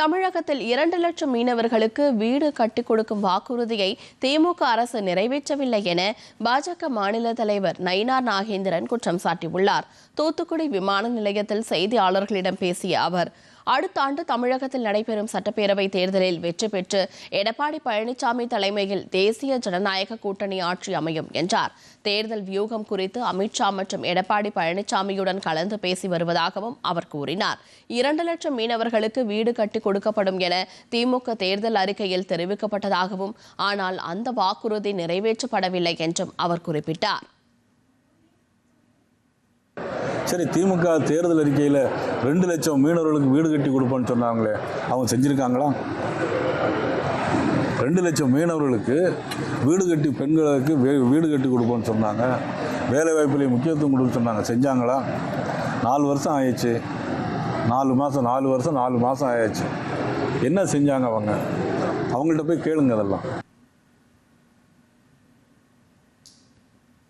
தமிழகத்தில் இரண்டு லட்சம் மீனவர்களுக்கு வீடு கட்டிக் கொடுக்கும் வாக்குறுதியை திமுக அரசு நிறைவேற்றவில்லை என பாஜக மாநில தலைவர் நயினார் நாகேந்திரன் குற்றம் சாட்டியுள்ளார். தூத்துக்குடி விமான நிலையத்தில் செய்தியாளர்களிடம் பேசிய அவர் அடுத்த ஆண்டு தமிழகத்தில் நடைபெறும் சட்டப்பேரவை தேர்தலில் வெற்றி பெற்று எடப்பாடி பழனிசாமி தலைமையில் தேசிய ஜனநாயக கூட்டணி ஆட்சி அமையும் என்றார். தேர்தல் வியூகம் குறித்து அமித்ஷா மற்றும் எடப்பாடி பழனிசாமியுடன் கலந்து பேசி வருவதாகவும் அவர் கூறினார். இரண்டு லட்சம் மீனவர்களுக்கு வீடு கட்டி கொடுக்கப்படும் என திமுக தேர்தல் அறிக்கையில் தெரிவிக்கப்பட்டதாகவும் ஆனால் அந்த வாக்குறுதி நிறைவேற்றப்படவில்லை என்றும் அவர் குறிப்பிட்டார். சரி திமுக தேர்தல் அறிக்கையில் ரெண்டு லட்சம் மீனவர்களுக்கு வீடு கட்டி கொடுப்போன்னு சொன்னாங்களே அவங்க செஞ்சுருக்காங்களா? ரெண்டு லட்சம் மீனவர்களுக்கு வீடு கட்டி பெண்களுக்கு வீ- வீடு கட்டி கொடுப்போன்னு சொன்னாங்க. வேலை வாய்ப்புலேயே முக்கியத்துவம் கொடுக்க சொன்னாங்க. செஞ்சாங்களா? நாலு வருஷம் ஆயிடுச்சு. நாலு மாதம் நாலு வருஷம் நாலு மாதம் ஆயாச்சு என்ன செஞ்சாங்க அவங்க? அவங்கள்ட்ட போய் கேளுங்க அதெல்லாம்.